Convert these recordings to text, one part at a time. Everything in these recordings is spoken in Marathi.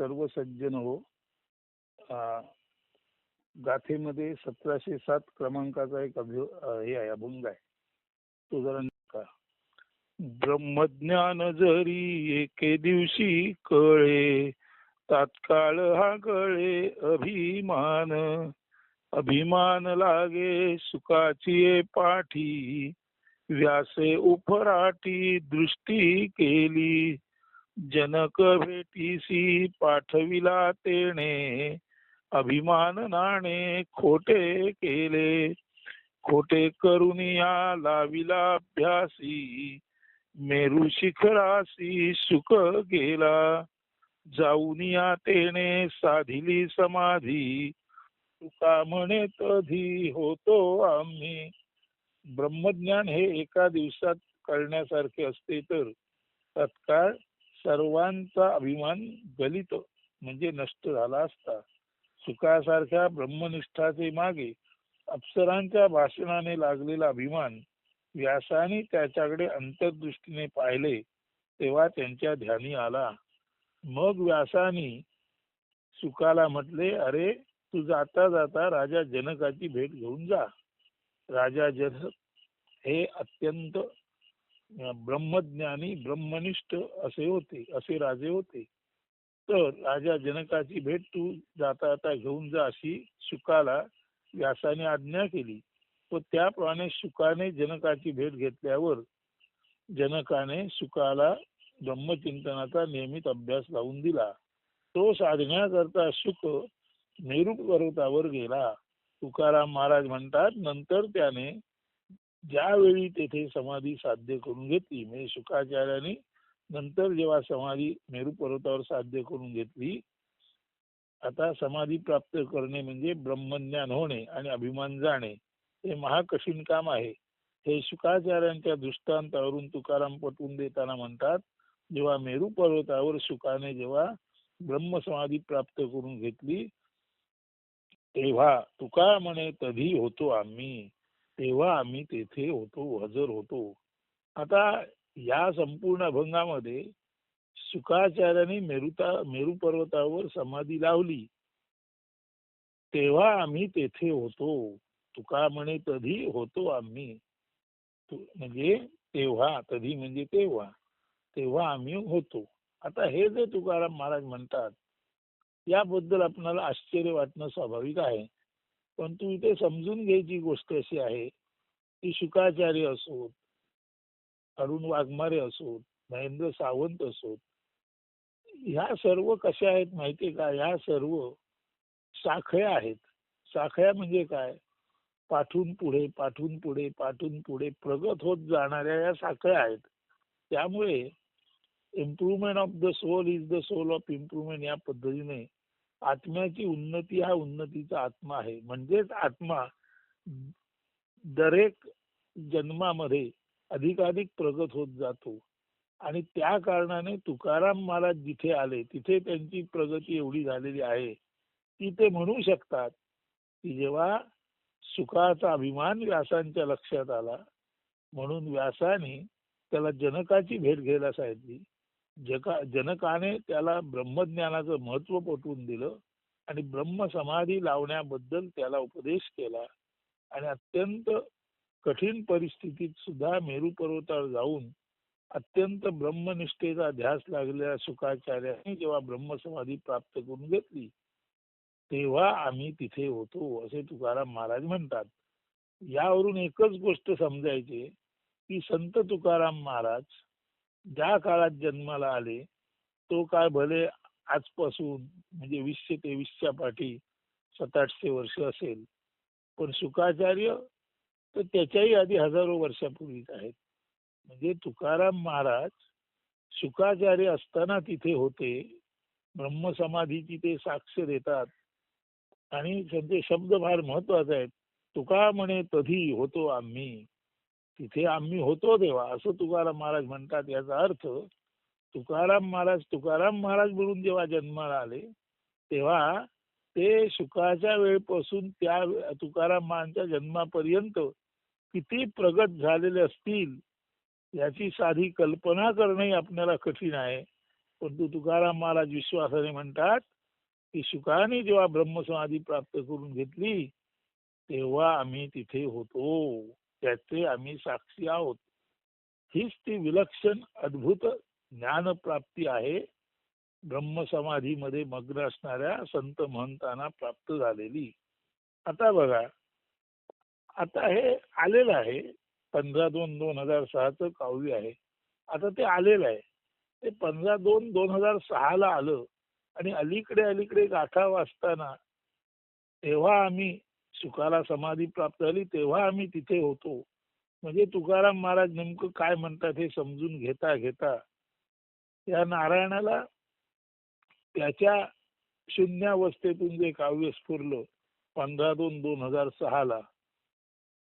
सर्व सज्जन हो गाथेमध्ये सतराशे सात क्रमांकाचा एक अभि हे आहे अभंग आहे. तो जरा का ब्रह्मज्ञान जरी एके दिवशी कळे तात्काळ हा कळे अभिमान. अभिमान लागे सुखाची पाठी. व्यासे उफराटी दृष्टी केली. जनक भेटीसी पाठविला तेने अभिमान नाणे खोटे केले. खोटे करुनिया लाविला अभ्यासी मेरू शिखरासी सुख गेला. जाऊन या तेने साधिली समाधी तुका म्हणे तधी होतो आम्ही. ब्रह्मज्ञान हे एका दिवसात कळण्यासारखे असते तर तत्काळ सर्वांचा अभिमान गलित. म्हणजे नष्ट झाला असता. सुखासारख्या ब्रह्मनिष्ठाचे मागे अप्सरांच्या भाषणाने लागलेला अभिमान व्यासाने त्याच्याकडे अंतर्दृष्टीने पाहिले तेव्हा त्यांच्या ध्यानी आला. मग व्यासानी सुखाला म्हटले अरे तू जाता जाता राजा जनकाची भेट घेऊन जा. राजा जनक हे अत्यंत ब्रह्मज्ञानी ब्रह्मनिष्ठ असे होते असे राजे होते. तर राजा जनकाची भेट तू जाता जाता घेऊन जा अशी शुकाला व्यासाने आज्ञा केली. व त्याप्रमाणे शुकाने जनकाची भेट घेतल्यावर जनकाने शुकाला ब्रह्मचिंतनाचा नियमित अभ्यास लावून दिला. तो साधण्याकरता शुक मेरू पर्वतावर गेला. तुकाराम महाराज म्हणतात नंतर त्याने ज्यावेळी तेथे समाधी साध्य करून घेतली म्हणजे शुकाचार्याने नंतर जेव्हा समाधी मेरू पर्वतावर साध्य करून घेतली आता समाधी प्राप्त करणे म्हणजे ब्रह्मज्ञान होणे आणि अभिमान जाणे हे महाकठीण काम आहे. हे शुकाचार्यांच्या दृष्टांतावरून तुकाराम पटवून देताना म्हणतात जेव्हा मेरू पर्वतावर शुकाने जेव्हा ब्रह्मसमाधी प्राप्त करून घेतली तेव्हा तुका म्हणे तधी होतो आम्ही. तेव्हा आम्ही तेथे होतो हजर होतो. आता या संपूर्ण अभंगामध्ये शुकाचार्याने मेरुता मेरू पर्वतावर समाधी लावली. तेव्हा आम्ही तेथे होतो. तुका म्हणे तधी होतो आम्ही. म्हणजे तेव्हा तधी म्हणजे तेव्हा तेव्हा आम्ही होतो. आता हे जे तुकाराम महाराज म्हणतात याबद्दल आपणाला आश्चर्य वाटणं स्वाभाविक आहे. परंतु इथे समजून घ्यायची गोष्ट अशी आहे की शुकाचार्य असोत अरुण वाघमारे असोत महेंद्र सावंत असोत ह्या सर्व कशा आहेत माहितीये का? ह्या सर्व साखळ्या आहेत. साखळ्या म्हणजे काय? पाठून पुढे पाठून पुढे पाठून पुढे प्रगत होत जाणाऱ्या या साखळ्या आहेत. त्यामुळे improvement of the soul is the soul of improvement या पद्धतीने आत्म्याची उन्नती हा उन्नतीचा आत्मा आहे. म्हणजेच आत्मा दरेक जन्मामध्ये अधिकाधिक प्रगत होत जातो. आणि त्या कारणाने तुकाराम महाराज जिथे आले तिथे त्यांची प्रगती एवढी झालेली आहे. की ते म्हणू शकतात की जेव्हा सुखाचा अभिमान व्यासांच्या लक्षात आला म्हणून व्यासाने त्याला जनकाची भेट घ्यायला सांगितली. जका जनकाने त्याला ब्रह्मज्ञानाचं महत्त्व पटवून दिलं आणि ब्रह्म समाधी लावण्याबद्दल त्याला उपदेश केला. आणि अत्यंत कठीण परिस्थितीत सुद्धा मेरू पर्वतावर जाऊन अत्यंत ब्रह्मनिष्ठेचा ध्यास लागलेल्या सुखाचार्याने जेव्हा ब्रह्मसमाधी प्राप्त करून घेतली तेव्हा आम्ही तिथे होतो असे तुकाराम महाराज म्हणतात. यावरून एकच गोष्ट समजायची की संत तुकाराम महाराज ज्या काळात जन्माला आले तो काळ भले आजपासून म्हणजे वीसशे तेवीसच्या पाठी सात आठशे वर्ष असेल पण शुकाचार्य तर त्याच्याही आधी हजारो वर्षापूर्वीच आहेत. म्हणजे तुकाराम महाराज शुकाचार्य असताना तिथे होते ब्रह्मसमाधीची ते साक्ष देतात आणि त्यांचे शब्द फार महत्त्वाचे आहेत. तुका म्हणे तधी होतो आम्ही. तिथे आम्ही होतो तेव्हा. असं तुकाराम महाराज म्हणतात याचा अर्थ तुकाराम महाराज तुकाराम महाराज म्हणून जेव्हा जन्माला आले तेव्हा ते शुकाच्या वेळपासून त्या तुकाराम महाराजांच्या जन्मापर्यंत किती प्रगत झालेले असतील याची साधी कल्पना करणंही आपल्याला कठीण आहे. परंतु तुकाराम महाराज विश्वासाने म्हणतात की सुखाने जेव्हा ब्रह्मसमाधी प्राप्त करून घेतली तेव्हा आम्ही तिथे होतो. त्याचे आम्ही साक्षी आहोत. हीच ती विलक्षण अद्भुत ज्ञानप्राप्ती आहे. ब्रह्मसमाधीमध्ये मग्न असणाऱ्या संत महंतांना प्राप्त झालेली. आता बघा. आता हे आलेलं आहे. पंधरा दोन दोन हजार सहाचं काव्य आहे. आता ते आलेलं आहे. ते पंधरा दोन दोन हजार सहाला आलं. आणि अलीकडे अलीकडे गाथा वाचताना तेव्हा आम्ही सुखाला समाधी प्राप्त झाली तेव्हा आम्ही तिथे होतो. म्हणजे तुकाराम महाराज नेमकं काय म्हणतात हे समजून घेता घेता या नारायणाला त्याच्या शून्यावस्थेतून जे काव्य स्फुरलं पंधरा दोन दोन हजार सहाला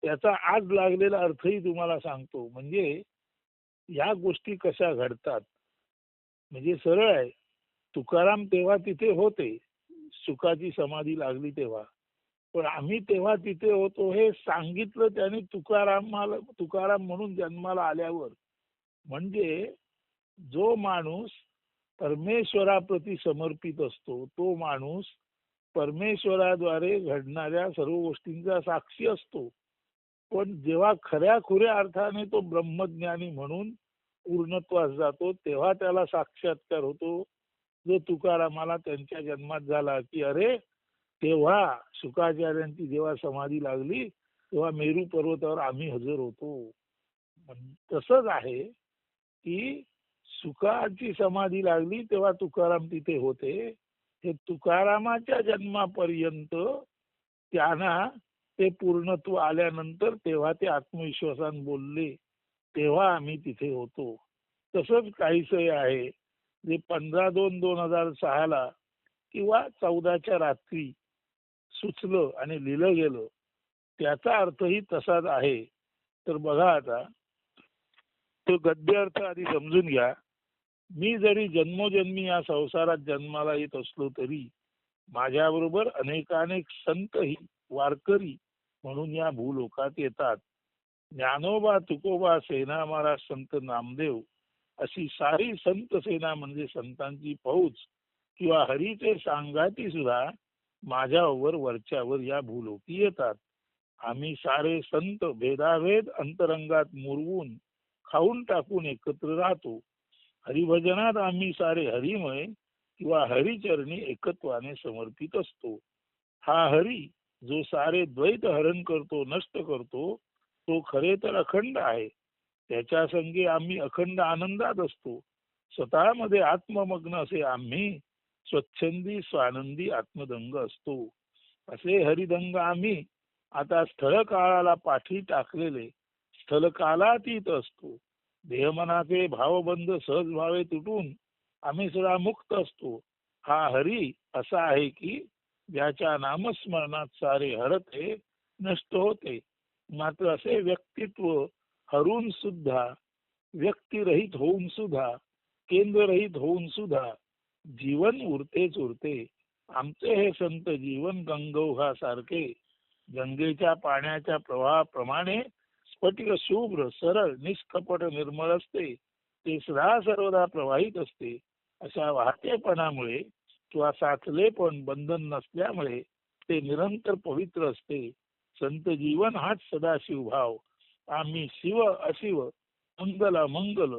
त्याचा आज लागलेला अर्थही तुम्हाला सांगतो. म्हणजे या गोष्टी कशा घडतात? म्हणजे सरळ आहे. तुकाराम तेव्हा तिथे होते. सुखाची समाधी लागली तेव्हा. पण आम्ही तेव्हा तिथे होतो हे सांगितलं त्याने तुकारामाला तुकाराम म्हणून जन्माला आल्यावर. म्हणजे जो माणूस परमेश्वराप्रती समर्पित असतो तो माणूस परमेश्वराद्वारे घडणाऱ्या सर्व गोष्टींचा साक्षी असतो. पण जेव्हा खऱ्या खुऱ्या अर्थाने तो ब्रह्मज्ञानी म्हणून पूर्णत्वास जातो तेव्हा त्याला साक्षात्कार होतो. जो तुकारामाला त्यांच्या जन्मात झाला की अरे तेव्हा शुकाचार्यांची जेव्हा समाधी लागली तेव्हा मेरू पर्वतावर आम्ही हजर होतो. तसंच आहे की सुखाची समाधी लागली तेव्हा तुकाराम तिथे होते. हे तुकारामाच्या जन्मापर्यंत त्यांना ते पूर्णत्व आल्यानंतर तेव्हा ते आत्मविश्वासाने बोलले तेव्हा आम्ही तिथे होतो. तसंच काहीच आहे. जे पंधरा दोन दोन हजार सहाला किंवा चौदाच्या रात्री सुचलं आणि लिहिलं गेलं त्याचा अर्थही तसाच आहे. तर बघा आता तो गद्य अर्थ आधी समजून घ्या. मी जरी जन्मोजन्मी या संसारात जन्माला येत असलो तरी माझ्याबरोबर अनेकानेक संतही वारकरी म्हणून या भूलोकात येतात. ज्ञानोबा तुकोबा सेना महाराज संत नामदेव अशी सारी संत सेना म्हणजे संतांची फौज किंवा हरीचे सांगाती सुद्धा माझ्यावर वरच्यावर या भूलोकी येतात. आम्ही सारे संत भेदाभेद अंतरंगात मुरवून खाऊन टाकून एकत्र राहतो. हरिभजनात आम्ही सारे हरिमय किंवा हरिचरणी एकत्वाने समर्पित असतो. हा हरी जो सारे द्वैत हरण करतो नष्ट करतो तो खरे तर अखंड आहे. त्याच्या संगे आम्ही अखंड आनंदात असतो. स्वतःमध्ये आत्ममग्न असे आम्ही स्वच्छंदी स्वानंदी आत्मदंग असतो. असे हरिदंग आम्ही आता स्थळ काळाला पाठी टाकलेले. स्थळ कालातीत असतो. देहमनाचे भावबंध सहज भावे तुटून आम्ही सुद्धा मुक्त असतो. हा हरी असा आहे की ज्याच्या नामस्मरणात सारे हरते नष्ट होते. मात्र असे व्यक्तित्व हरून सुद्धा व्यक्तिरहित होऊन सुद्धा केंद्ररहित होऊन सुद्धा जीवन उरतेच उरते आमचे हे संत जीवन गंगोहासारखे गंगेच्या पाण्याच्या प्रवाहाप्रमाणे स्फटिक शुभ्र सरळ निष्कपट निर्मळ असते. ते सदा सर्वदा प्रवाहित असते. अशा वाहतेपणामुळे किंवा साचले पण बंधन नसल्यामुळे ते निरंतर पवित्र असते. संत जीवन हाच सदाशिव भाव. आम्ही शिव अशिव मंगल मंगल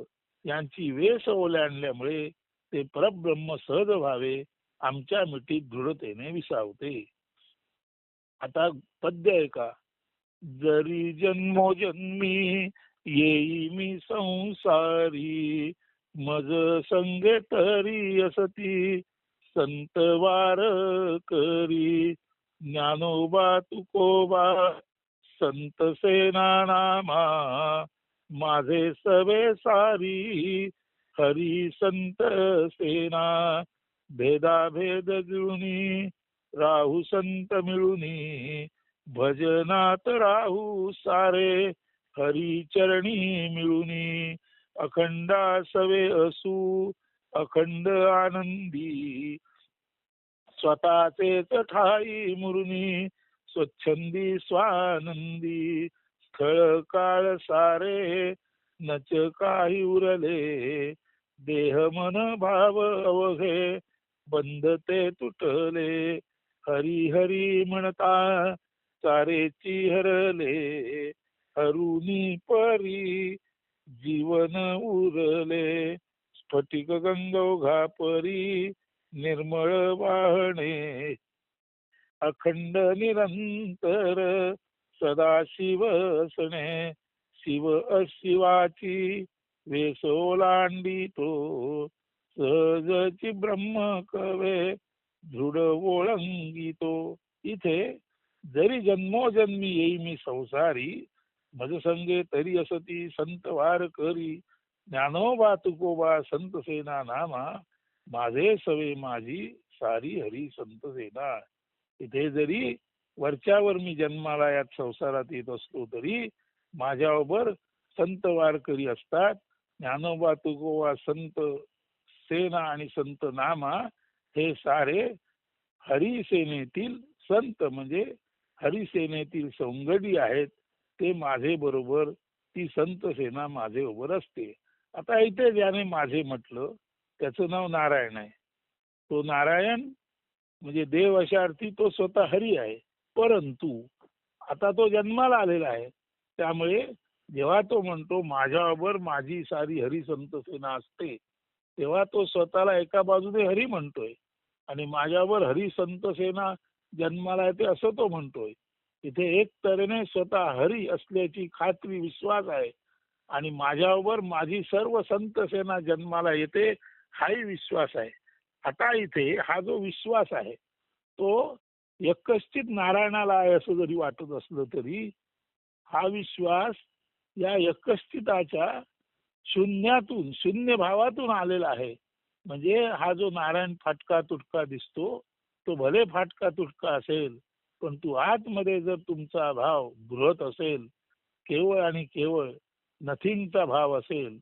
यांची वेश ओलांडल्यामुळे ते परब्रह्म सहज व्हावे आमच्या मिठी दृढतेने विसावते. आता पद्य आहे का? जरी जन्मोजन्मी येई मी संसारी मज संगे तरी असती संत वार करी ज्ञानोबा तुकोबा संत सेना नामा माझे सवे सारी हरी संत सेना भेदाभेद जुळणी राहू संत मिळूनी भजनात राहू सारे हरी चरणी मिळूनी अखंडा सवे असू अखंड आनंदी. स्वतःचे ठाई मुरुनी स्वच्छंदी स्वानंदी स्थळ काळ सारे नच काही उरले. देह मन भाव अवघे बंध ते तुटले. हरी हरी म्हणता चारेची हरले हरुनी परी जीवन उरले. स्फटिक गंगोघा परी निर्मळ वाहणे. अखंड निरंतर सदा शिव असणे. शिव अशिवाची वेसोलांडी तो सहजची ब्रह्म कवे दृढ ओळंगितो इथे जरी जन्मोजन्मी येई मी संसारी मजसंगे तरी असती संत वार करी. ज्ञानोबा तुकोबा संत सेना नामा माझे सवे माझी सारी हरी संत सेना. इथे जरी वरच्यावर मी जन्माला यात संसारात येत असलो तरी माझ्याबरोबर संत वारकरी असतात ज्ञानोबा तुकोबा संत सेना आणि संत नामा हे सारे हरिसेनेतील संत म्हणजे हरिसेनेतील सौंगडी आहेत ते माझे बरोबर ती संत सेना माझे बरोबर असते. आता इथे ज्याने माझे म्हटलं त्याचं नाव नारायण आहे. तो नारायण म्हणजे देव अशा अर्थी तो स्वतः हरी आहे. परंतु आता तो जन्माला आलेला आहे. त्यामुळे जेव्हा तो म्हणतो माझ्याबरोबर माझी सारी हरिसंत सेना असते तेव्हा तो स्वतःला एका बाजूने हरी म्हणतोय. आणि माझ्यावर हरिसंत सेना जन्माला येते असं तो म्हणतोय. इथे एक तऱ्हेने स्वतः हरी असल्याची खात्री विश्वास आहे. आणि माझ्यावर माझी सर्व संत सेना जन्माला येते हाही विश्वास आहे. आता इथे हा जो विश्वास आहे तो एकश्चित नारायणाला आहे असं जरी वाटत असलं तरी हा विश्वास या एकस्थिताच्या शून्यातून शून्य भावातून आलेला आहे. म्हणजे हा जो नारायण फाटका तुटका दिसतो तो भले फाटका तुटका असेल पण तू आतमध्ये जर तुमचा भाव बृहत असेल केवळ आणि केवळ नथिंगचा भाव असेल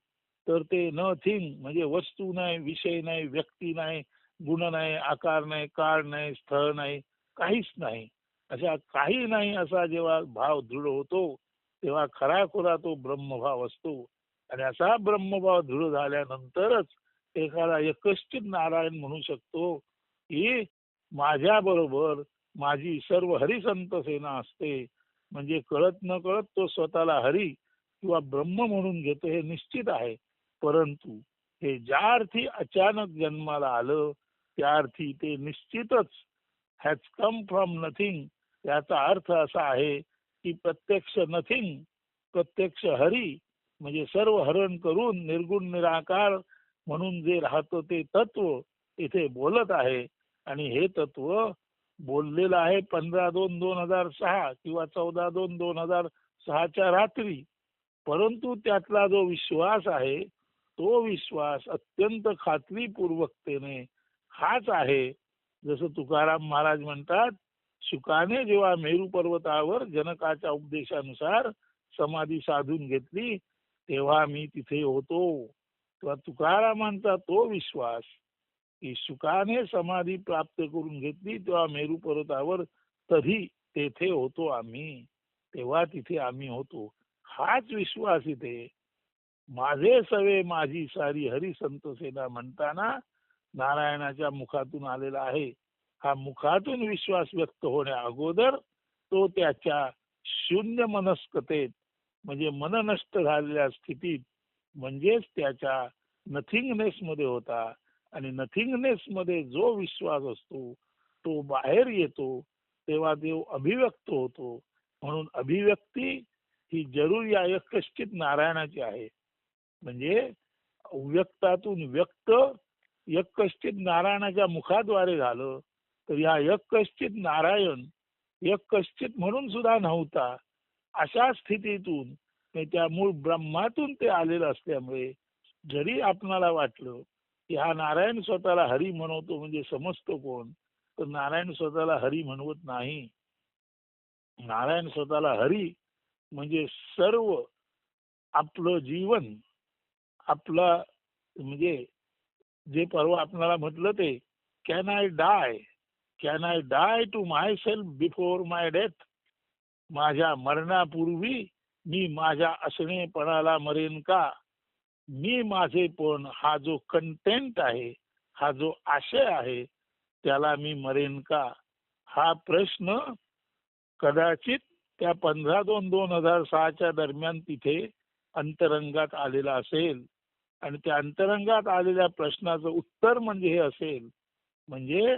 तर ते नथिंग म्हणजे वस्तू नाही विषय नाही व्यक्ती नाही गुण नाही आकार नाही काळ नाही स्थळ नाही काहीच नाही. अशा काही नाही असा जेव्हा भाव दृढ होतो तेव्हा खरा खुरा तो ब्रह्मभाव असतो. आणि असा ब्रह्मभाव दृढ झाल्यानंतरच एखादा एकश्चित नारायण म्हणू शकतो की माझ्या बरोबर माझी सर्व हरिसंत सेना असते. म्हणजे कळत न कळत तो स्वतःला हरी किंवा ब्रह्म म्हणून घेतो हे निश्चित आहे. परंतु हे ज्या अर्थी अचानक जन्माला आलं त्या अर्थी ते निश्चितच हॅज कम फ्रॉम नथिंग याचा अर्थ असा आहे की प्रत्यक्ष नथिंग प्रत्यक्ष हरी म्हणजे सर्व हरण करून निर्गुण निराकार म्हणून जे राहतं ते तत्व इथे बोलत आहे. आणि हे तत्व बोललेलं आहे पंधरा दोन दोन हजार सहा किंवा चौदा दोन दोन हजार सहाच्या रात्री. परंतु त्यातला जो विश्वास आहे तो विश्वास अत्यंत खात्रीपूर्वकतेने हाच आहे. जसं तुकाराम महाराज म्हणतात सुखाने जेव्हा मेरू पर्वतावर जनकाच्या उपदेशानुसार समाधी साधून घेतली तेव्हा मी तिथे होतो. तेव्हा तुकारामांचा तो विश्वास की सुखाने समाधी प्राप्त करून घेतली तेव्हा मेरू पर्वतावर तरी तेथे होतो आम्ही. तेव्हा तिथे आम्ही होतो. हाच विश्वास इथे. माझे सवे माझी सारी हरिसंत सेना म्हणताना नारायणाच्या मुखातून आलेला आहे. हा मुखातून विश्वास व्यक्त होण्या अगोदर तो त्याच्या शून्य मनस्कतेत म्हणजे मन नष्ट झालेल्या स्थितीत म्हणजेच त्याच्या नथिंगनेस मध्ये होता. आणि नथिंगनेस मध्ये जो विश्वास असतो तो बाहेर येतो तेव्हा देव अभिव्यक्त होतो. म्हणून अभिव्यक्ती ही जरूर या कश्चित नारायणाची आहे. म्हणजे व्यक्तातून व्यक्त एकश्चित नारायणाच्या मुखाद्वारे झालं तर या एकश्चित नारायण एकश्चित म्हणून सुद्धा नव्हता. अशा स्थितीतून त्या मूळ ब्रह्मातून ते आलेलं असल्यामुळे जरी आपणाला वाटलं की हा नारायण स्वतःला हरी म्हणवतो म्हणजे समजतो कोण तर नारायण स्वतःला हरी म्हणवत नाही. नारायण स्वतःला हरी म्हणजे सर्व आपलं जीवन आपला म्हणजे जे परवा आपणाला म्हटलं ते can I die can I die to myself before my death माझ्या मरणापूर्वी मी माझ्या असणेपणाला मरेन का? मी माझे पण हा जो कंटेंट आहे हा जो आशय आहे त्याला मी मरेन का? हा प्रश्न कदाचित त्या पंधरा दोन दोन हजार सहाच्या दरम्यान तिथे अंतरंगात आलेला असेल. आणि त्या अंतरंगात आलेल्या प्रश्नाचं उत्तर म्हणजे हे असेल. म्हणजे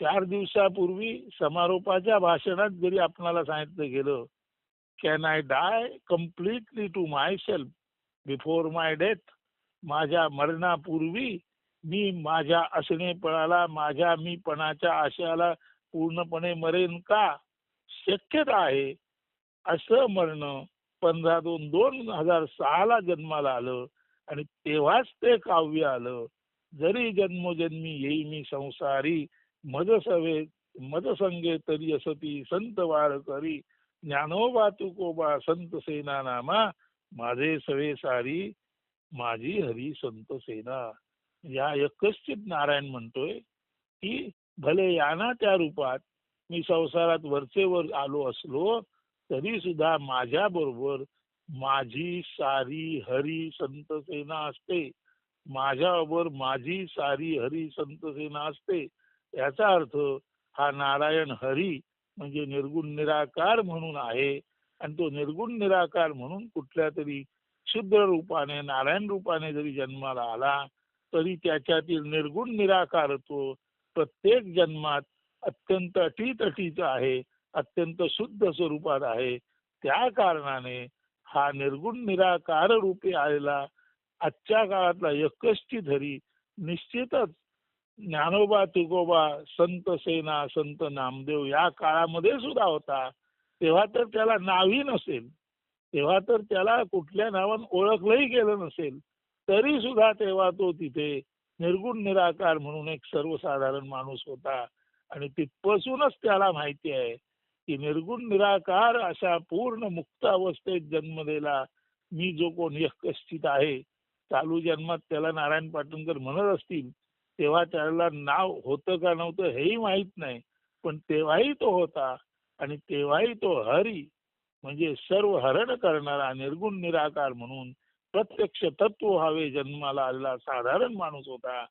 चार दिवसापूर्वी समारोपाच्या भाषणात जरी आपणाला सांगितलं गेलं can I die completely to myself before my death माझ्या मरणापूर्वी मी माझ्या असणेपणाला माझ्या मीपणाच्या आशयाला पूर्णपणे मरेन का? शक्यता आहे. असं मरणं पंधरा दोन दोन हजार सहाला जन्माला आलं आणि तेव्हाच ते काव्य आलं. जरी जन्मोजन्मी येई मी संसारी मज सवे मज संगे तरी असती संत वार करी ज्ञानोबा तुकोबा संत सेना नामा माझे सवे सारी माझी हरी संत सेना. या एकश्चित नारायण म्हणतोय की भले याना त्या रूपात मी संसारात वरचेवर आलो असलो तरी सुद्धा माझ्या बरोबर माझी सारी हरी संत सेना असते. माझ्याबरोबर माझी सारी हरी संत सेना असते. याचा अर्थ हा नारायण हरी म्हणजे निर्गुण निराकार म्हणून आहे. आणि तो निर्गुण निराकार म्हणून कुठल्या तरी क्षुद्र रूपाने नारायण रूपाने जरी जन्माला आला तरी त्याच्यातील निर्गुण निराकार तो प्रत्येक जन्मात अत्यंत अटीतटीचा आहे अत्यंत शुद्ध स्वरूपात आहे. त्या कारणाने हा निर्गुण निराकार रूपे आलेला आजच्या काळातला यकष्टी धरी निश्चितच ज्ञानोबा तुकोबा संत सेना संत नामदेव या काळामध्ये सुद्धा होता. तेव्हा तर त्याला नावही नसेल. तेव्हा तर त्याला कुठल्या नावानं ओळखलंही गेलं नसेल. तरी सुद्धा तेव्हा तो तिथे निर्गुण निराकार म्हणून एक सर्वसाधारण माणूस होता. आणि तिथपासूनच त्याला माहिती आहे की निर्गुण निराकार अशा पूर्ण मुक्त अवस्थेत जन्मलेला मी जो कोण एकस्थित आहे चालू जन्मात त्याला नारायण पाटणकर म्हणत असतील तेव्हा त्याला नाव होतं का नव्हतं हेही माहीत नाही. पण तेव्हाही तो होता आणि तेव्हाही तो हरी म्हणजे सर्व हरण करणारा निर्गुण निराकार म्हणून प्रत्यक्ष तत्व व्हावे जन्माला आलेला साधारण माणूस होता.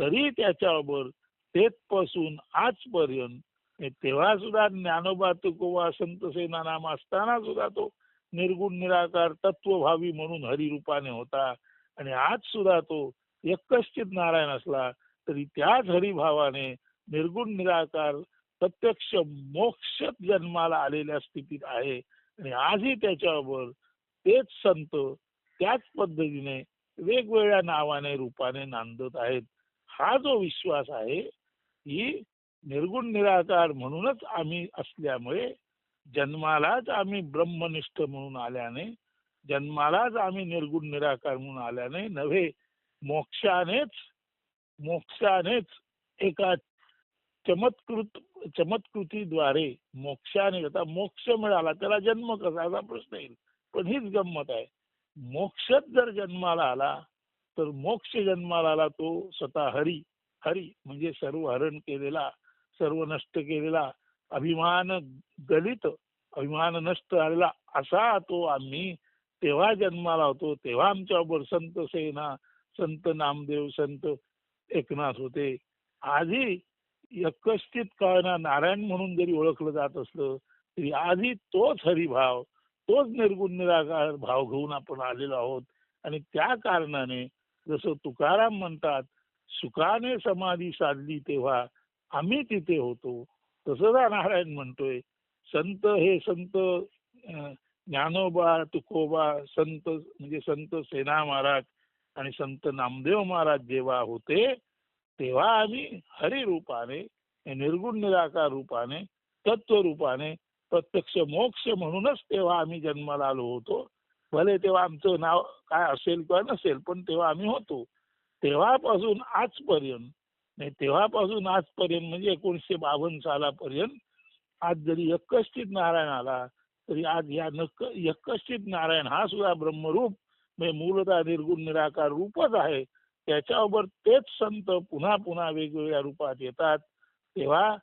तरी त्याच्यावर तेथपासून आजपर्यंत तेव्हा सुद्धा ज्ञानोबा तुकोबा संत सेना नाम असताना सुद्धा तो निर्गुण निराकार तत्वभावी म्हणून हरिरूपाने होता. आणि आज सुद्धा तो एकश्चित नारायण असला तरी त्याच हरिभावाने निर्गुण निराकार प्रत्यक्ष मोक्ष जन्माला आलेल्या स्थितीत आहे. आणि आजही त्याच्यावर तेच संत त्याच पद्धतीने वेगवेगळ्या नावाने रूपाने नांदत आहेत. हा जो विश्वास आहे ही निर्गुण निराकार म्हणूनच आम्ही असल्यामुळे जन्मालाच आम्ही ब्रह्मनिष्ठ म्हणून आल्याने जन्मालाच आम्ही निर्गुण निराकार म्हणून आल्याने नव्हे मोक्षानेच मोक्षानेच एका चमत्कृत चमत्कृतीद्वारे मोक्षाने आता मोक्ष मिळाला त्याला जन्म कसा असा प्रश्न येईल. पण हीच गंमत आहे. मोक्षच जर जन्माला आला तर मोक्ष जन्माला आला तो स्वतः हरी. हरी म्हणजे सर्व हरण केलेला सर्व नष्ट केलेला अभिमान गलित अभिमान नष्ट झालेला असा तो आम्ही तेव्हा जन्माला होतो. तेव्हा आमच्याबरोबर संत सेना संत नामदेव संत एकनाथ होते. आधी एकष्टित काळना नारायण म्हणून जरी ओळखलं जात असलं तरी आधी तोच हरिभाव तोच निर्गुण निराकार भाव घेऊन आपण आलेलो आहोत. आणि त्या कारणाने जसं तुकाराम म्हणतात सुखाने समाधी साधली तेव्हा आम्ही तिथे होतो. तसंच नारायण म्हणतोय संत हे संत ज्ञानोबा तुकोबा संत म्हणजे संत सेना महाराज आणि संत नामदेव महाराज जेव्हा होते तेव्हा आम्ही हरिरूपाने निर्गुण निराकार रूपाने तत्व रूपाने प्रत्यक्ष मोक्ष म्हणूनच तेव्हा आम्ही जन्माला आलो होतो. भले तेव्हा आमचं नाव काय असेल किंवा नसेल पण तेव्हा आम्ही होतो. तेव्हापासून आजपर्यंत नाही तेव्हापासून आजपर्यंत म्हणजे एकोणीसशे बावन्न सालापर्यंत आज जरी एकष्टित नारायण आला तरी आज या नक्क एकष्टित नारायण हा सुद्धा ब्रह्मरूप मूलतः निर्गुण निराकार रूपच आहे. त्याच्यावर तेच संत पुन्हा पुन्हा वेगवेगळ्या रूपात येतात. तेव्हा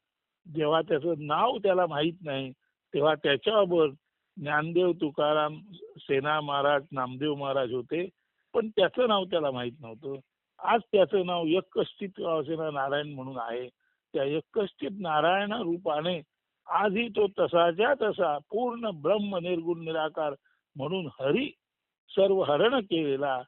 जेव्हा त्याचं नाव त्याला माहीत नाही तेव्हा त्याच्यावर ज्ञानदेव तुकाराम सेना महाराज नामदेव महाराज होते पण त्याचं नाव त्याला माहीत नव्हतं. आज त्याचं नाव यक्कष्टित असेना नारायण म्हणून आहे. त्या यक्कष्टित नारायण रूपाने आजही तो तसाच्या तसा पूर्ण ब्रह्म निर्गुण निराकार म्हणून हरी सर्व हरण केलेला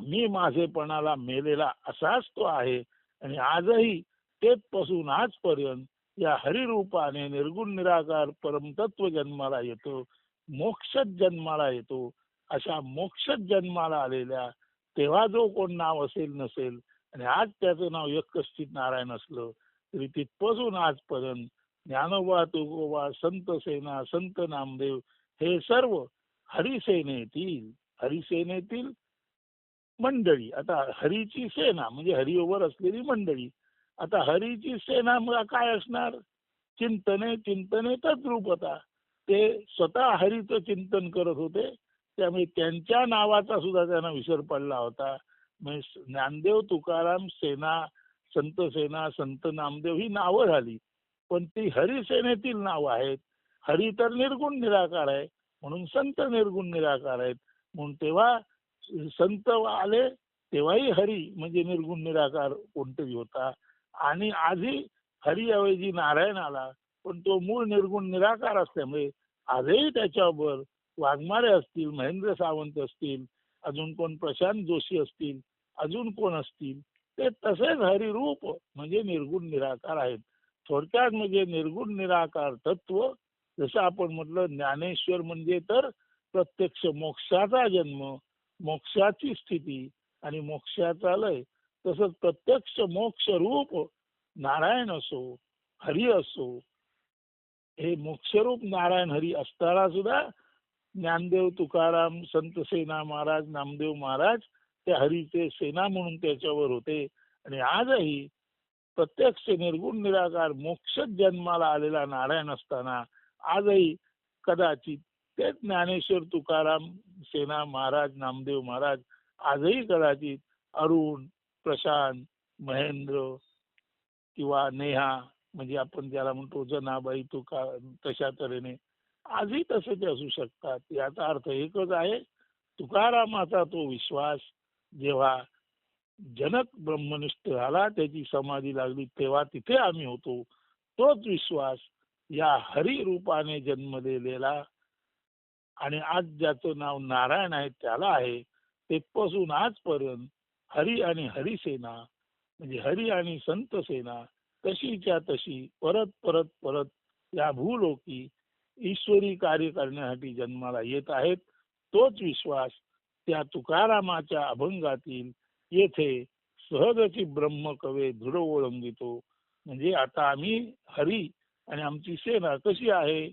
मी माझेपणाला मेलेला असाच तो आहे. आणि आजही तेथपासून आजपर्यंत या हरिरूपाने निर्गुण निराकार परमतत्व जन्माला येतो मोक्षच जन्माला येतो. अशा मोक्षच जन्माला आलेल्या तेव्हा जो कोण नाव असेल नसेल आणि आज त्याचं नाव यक्कश्चित नारायण असलं तरी तिथपासून आजपर्यंत ज्ञानोबा तुकोबा संत सेना संत नामदेव हे सर्व हरिसेनेतील हरिसेनेतील मंडळी. आता हरीची सेना म्हणजे हरिओवर असलेली मंडळी. आता हरीची सेना काय असणार? चिंतने चिंतने तद्रूपता. ते स्वतः हरीचं चिंतन करत होते. त्यामुळे त्यांच्या नावाचा सुद्धा त्यांना विसर पडला होता. म्हणजे ज्ञानदेव तुकाराम सेना संत सेना संत नामदेव ही नावं झाली. पण ती हरिसेनेतील नावं आहेत. हरी तर निर्गुण निराकार आहे. म्हणून संत निर्गुण निराकार आहेत. म्हणून तेव्हा संत आले तेव्हाही हरी म्हणजे निर्गुण निराकार कोणतरी होता. आणि आजही हरी ऐवजी नारायण आला पण तो मूळ निर्गुण निराकार असल्यामुळे आजही त्याच्यावर वाघमारे असतील महेंद्र सावंत असतील अजून कोण प्रशांत जोशी असतील अजून कोण असतील ते तसेच हरिरूप म्हणजे निर्गुण निराकार आहेत. थोडक्यात म्हणजे निर्गुण निराकार तत्व जसं आपण म्हटलं ज्ञानेश्वर म्हणजे तर प्रत्यक्ष मोक्षाचा जन्म मोक्षाची स्थिती आणि मोक्षाचा लय. तसंच प्रत्यक्ष मोक्ष रूप नारायण असो हरी असो हे मोक्षरूप नारायण हरी असताना सुद्धा ज्ञानदेव तुकाराम संत सेना महाराज नामदेव महाराज ते हरीचे सेना म्हणून त्याच्यावर होते. आणि आजही प्रत्यक्ष निर्गुण निराकार मोक्ष जन्माला आलेला नारायण असताना आजही कदाचित ते ज्ञानेश्वर तुकाराम सेना महाराज नामदेव महाराज आजही कदाचित अरुण प्रशांत महेंद्र किंवा नेहा म्हणजे आपण ज्याला म्हणतो जनाबाई तुका तशा तऱ्हेने आजही तसे ते असू शकतात. याचा अर्थ एकच आहे तुकारामाचा तो विश्वास जेव्हा जनक ब्रह्मनिष्ठ झाला त्याची समाधी लागली तेव्हा तिथे आम्ही होतो. तोच विश्वास या हरी रूपाने जन्मलेला आणि आज ज्याचं नाव नारायण आहे त्याला आहे तेथपासून आजपर्यंत हरी आणि हरिसेना म्हणजे हरी आणि संत सेना तशीच्या तशी परत परत परत या भूलोकी ईश्वरी कार्य करण्यासाठी जन्माला येत आहेत. तोच विश्वास त्या तुकारामाच्या अभंगातील येथे सहजची ब्रह्म कवे दृढ ओळंगितो. म्हणजे आता आम्ही हरी आणि आमची सेना कशी आहे?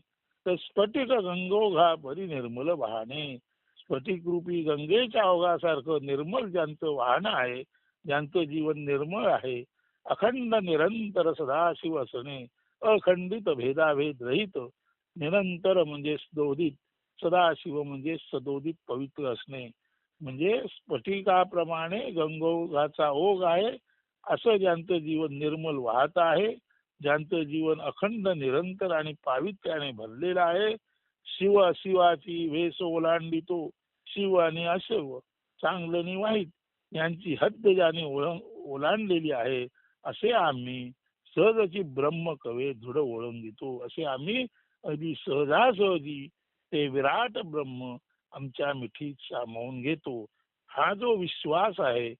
तर स्फटिक गंगोघा भरी निर्मल वाहने. स्फटिक रूपी गंगेच्या ओघासारखं निर्मल ज्यांचं वाहन आहे ज्यांचं जीवन निर्मळ आहे अखंड निरंतर सदाशिव असणे अखंडित भेदाभेद रहित निरंतर म्हणजे सदोदित सदाशिव म्हणजे सदोदित पवित्र असणे. म्हणजे स्फटिकाप्रमाणे गंगोघाचा ओघ आहे असं ज्यांचं जीवन निर्मल वाहत आहे ज्यांचं जीवन अखंड निरंतर आणि पावित्र्याने भरलेलं आहे शिव शिवाची वेस ओलांडितो. शिव आणि अशिव चांगलं आणि वाईट यांची हद्द ज्याने ओलांडलेली आहे असे आम्ही सहजची ब्रह्म कवे दृढ ओळंगितो असे आम्ही अगदी सहजासहजी ते विराट ब्रह्म आमच्या मिठीत सामावून घेतो. हा जो विश्वास आहे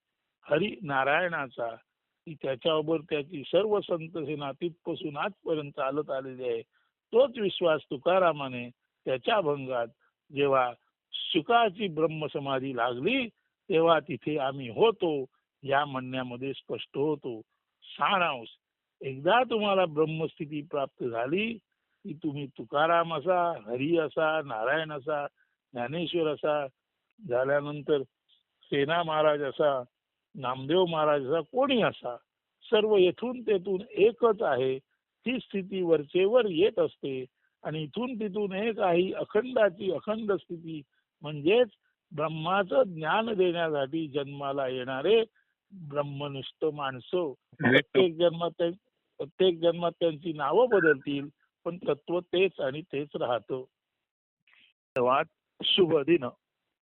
हरी नारायणाचा ती त्याच्यावर त्याची सर्व संत सेना तिथपासून आजपर्यंत चालत आलेली आहे तोच विश्वास तुकारामाने त्याच्या भंगात जेव्हा सुखाची ब्रह्मसमाधी लागली तेव्हा तिथे आम्ही होतो या म्हणण्यामध्ये स्पष्ट होतो. सारांश एकदा तुम्हाला ब्रह्मस्थिती प्राप्त झाली की तुम्ही तुकाराम असा हरी असा नारायण असा ज्ञानेश्वर असा झाल्यानंतर सेना महाराज असा नामदेव महाराजाचा कोणी असा? सर्व येथून तेथून एकच आहे. ही स्थिती वरचेवर येत असते. आणि इथून तिथून एक आहे. अखंडाची अखंड स्थिती. म्हणजेच ब्रह्माचं ज्ञान देण्यासाठी जन्माला येणारे ब्रह्मनिष्ठ माणसं. प्रत्येक जन्मात प्रत्येक जन्मात त्यांची नावं बदलतील. पण तत्व तेच आणि तेच राहतं. शुभ दिन.